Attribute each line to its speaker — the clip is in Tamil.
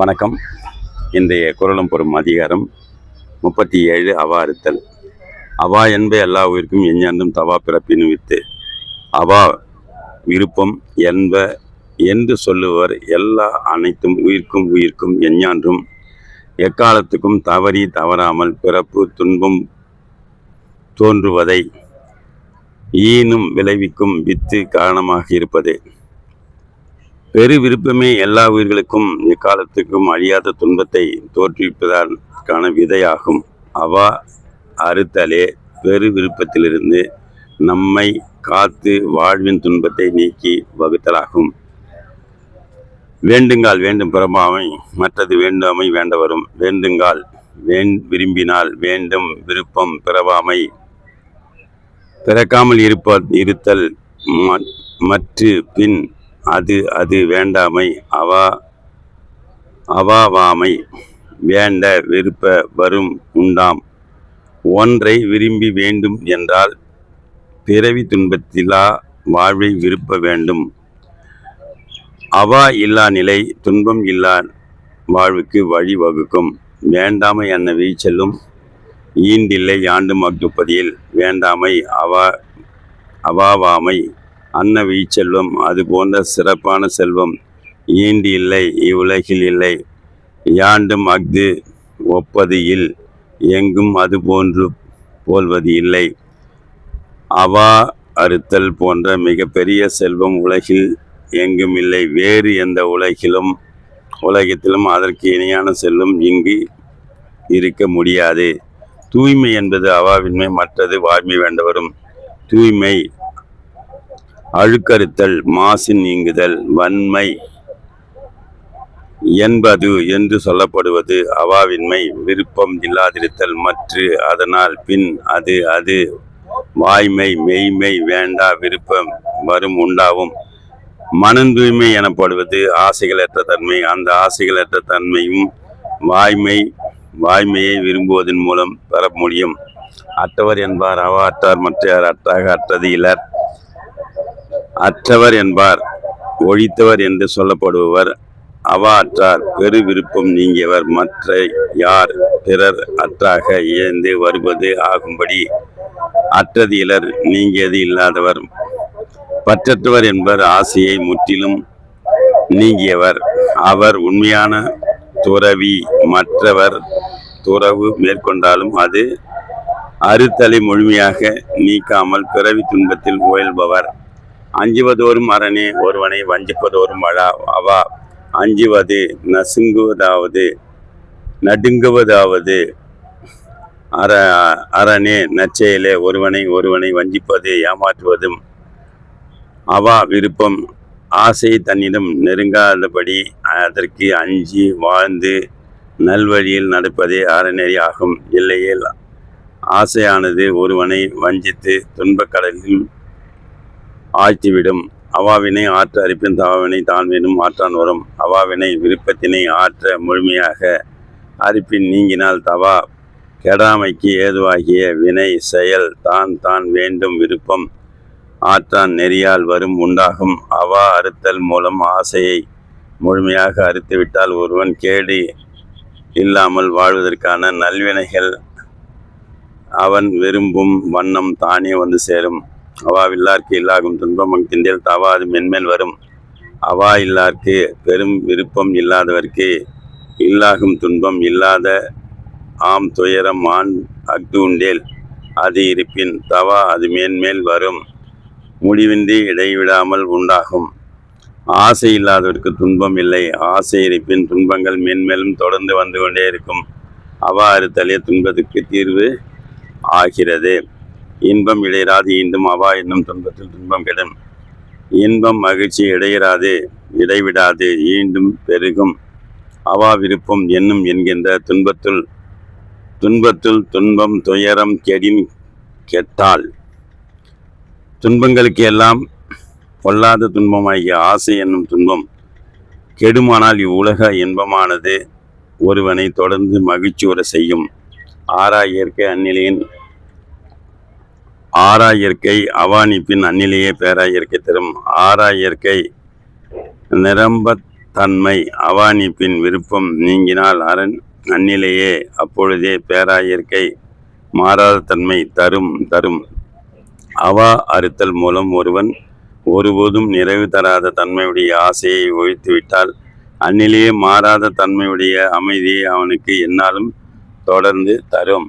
Speaker 1: வணக்கம். இன்றைய குரலும் பொறும் அதிகாரம் முப்பத்தி ஏழு அவா அறுத்தல். அவா என்ப எல்லா உயிர்க்கும் எஞ்ஞாண்டும் தவா பிறப்பின் வித்து. அவா விருப்பம் என்ப என்று சொல்லுவர் எல்லா அனைத்தும் உயிர்க்கும் உயிர்க்கும் எஞ்ஞான்றும். எக்காலத்துக்கும் தவறி தவறாமல் பிறப்பு துன்பம் தோன்றுவதை ஈனும் விளைவிக்கும் வித்து காரணமாக இருப்பது. பெரு விருப்பமே எல்லா உயிர்களுக்கும் எக்காலத்துக்கும் அழியாத துன்பத்தை தோற்றுவிப்பதற்கான விதையாகும். அவா அறுத்தலே பெரு விருப்பத்திலிருந்து நம்மை காத்து வாழ்வின் துன்பத்தை நீக்கி வகுத்தலாகும். வேண்டுங்கால் வேண்டும் பிறப்பாமை மற்றது வேண்டாமை வேண்டவரும். வேண்டுங்கால் வேண் விரும்பினால் வேண்டும் விருப்பம் பிறவாமை. பிறக்காமல் இருப்ப இருத்தல் ம- மற்று பின் அது அது வேண்டாமை. அவா அவாவாமை. வேண்ட விருப்ப வரும் உண்டாம். ஒன்றை விரும்பி வேண்டும் என்றால் பிறவி துன்பத்திலா வாழ்வை விருப்ப வேண்டும். அவா இல்லா நிலை துன்பம் இல்லா வாழ்வுக்கு வழி வகுக்கும். வேண்டாமை என்ன வீச்சலும் ஈண்டில்லை யாண்டும் அக்துப்பதியில் வேண்டாமை அவா அவாவாமை. அன்ன செல்வம் அது போன்ற சிறப்பான செல்வம் ஈண்டு இல்லை இவ்வுலகில் இல்லை. யாண்டும் அஃது ஒப்பது இல் எங்கும் அது போன்று போல்வது இல்லை. அவா அறுத்தல் போன்ற மிகப்பெரிய செல்வம் உலகில் எங்கும் இல்லை. வேறு எந்த உலகிலும் உலகத்திலும் அதற்கு இணையான செல்வம் இங்கு இருக்க முடியாது. தூய்மை என்பது அவாவின்மை மற்றது வாய்மை வேண்டவரும். தூய்மை அழுக்கறுத்தல் மாசின் நீங்குதல் வன்மை என்பது என்று சொல்லப்படுவது அவாவின்மை விருப்பம் இல்லாதிருத்தல் மற்று அதனால் பின் அது அது வாய்மை மெய்மை வேண்டா விருப்பம் வரும் உண்டாகும். மன தூய்மை எனப்படுவது ஆசைகளற்ற தன்மை. அந்த ஆசைகளற்ற தன்மையும் வாய்மை வாய்மையை விரும்புவதன் மூலம் பெற முடியும் அற்றவர் என்பார் அவா அற்றார் மற்றையார் அற்றாக அற்றது இலர். அற்றவர் என்பார் ஒழித்தவர் என்று சொல்லப்படுபவர். அவா அற்றார் பெரு விருப்பம் நீங்கியவர். மற்ற யார் பிறர் அற்றாக இயந்து வருவது ஆகும்படி அற்றது இலர் நீங்கியது இல்லாதவர். பற்றற்றவர் என்பவர் ஆசையை முற்றிலும் நீங்கியவர். அவர் உண்மையான துறவி மற்றவர் துறவு மேற்கொண்டாலும் அது அறுத்தலை முழுமையாக நீக்காமல் பிறவி துன்பத்தில் உயல்பவர் அஞ்சுவதோறும் அரணே ஒருவனை வஞ்சிப்பதோறும் வழா அவா. அஞ்சுவது நசுங்குவதாவது நடுங்குவதாவது. அற அரணே நச்செயலே ஒருவனை ஒருவனை வஞ்சிப்பது ஏமாற்றுவதும் அவா விருப்பம். ஆசை தன்னிடம் நெருங்காதபடி அதற்கு அஞ்சி வாழ்ந்து நல்வழியில் நடப்பதே அறநெறி ஆகும் இல்லையேல் ஆசையானது ஒருவனை வஞ்சித்து துன்பக்கடலில் ஆழ்த்திவிடும். அவாவினை ஆற்ற அரிப்பின் தவாவினை தான் வேணும் ஆற்றான் வரும் அவாவினை விருப்பத்தினை ஆற்ற முழுமையாக அரிப்பின் நீங்கினால் தவா. கெடாமைக்கு ஏதுவாகிய வினை செயல் தான் தான் வேண்டும் விருப்பம். ஆற்றான் நெறியால் வரும் உண்டாகும். அவா அறுத்தல் மூலம் ஆசையை முழுமையாக அறுத்துவிட்டால் ஒருவன் கேடு இல்லாமல் வாழ்வதற்கான நல்வினைகள் அவன் விரும்பும் வண்ணம் தானே வந்து சேரும். அவா இல்லார்க்கு இல்லாகும் துன்பம் அங்கின்றேல் தவாது மென்மேல் வரும். அவா இல்லார்க்கு பெரும் விருப்பம் இல்லாதவர்க்கு இல்லாகும் துன்பம் இல்லாத ஆம் துயரம் ஆண் அஃது உண்டேல் அது இருப்பின் தவா அது மேன்மேல் வரும். முடிவின்றி இடைவிடாமல் உண்டாகும். ஆசை இல்லாதவருக்கு துன்பம் இல்லை ஆசை இருப்பின் துன்பங்கள் மேன்மேலும் தொடர்ந்து வந்து கொண்டே இருக்கும். அவா அறுத்தலே துன்பத்துக்கு தீர்வு ஆகிறது. இன்பம் இடையராது ஈண்டும் அவா என்னும் துன்பத்தில் துன்பம் கெடும். இன்பம் மகிழ்ச்சி இடையராது இடைவிடாது ஈண்டும் பெருகும். அவா விருப்பம் என்னும் என்கின்ற துன்பத்துள் துன்பத்துள் துன்பம் துயரம் கெடின் கெட்டால் துன்பங்களுக்கு எல்லாம் பொல்லாத துன்பமாகிய ஆசை என்னும் துன்பம் கெடுமானால் இவ்வுலக இன்பமானது ஒருவனை தொடர்ந்து மகிழ்ச்சியுற செய்யும். ஆறா இயற்கை அந்நிலையின் ஆறா இயற்கை அவானிப்பின் அந்நிலையே பேரா இயற்கை தரும் ஆறா இயற்கை நிரம்ப தன்மை அவானிப்பின் விருப்பம் நீங்கினால் அரண் அந்நிலையே அப்பொழுதே பேரா இயற்கை மாறாத தன்மை தரும் தரும். அவா அறுத்தல் மூலம் ஒருவன் ஒருபோதும் நிறைவு தராத தன்மையுடைய ஆசையை ஒழித்துவிட்டால் அந்நிலையே மாறாத தன்மையுடைய அமைதியை அவனுக்கு என்னாலும் தொடர்ந்து தரும்.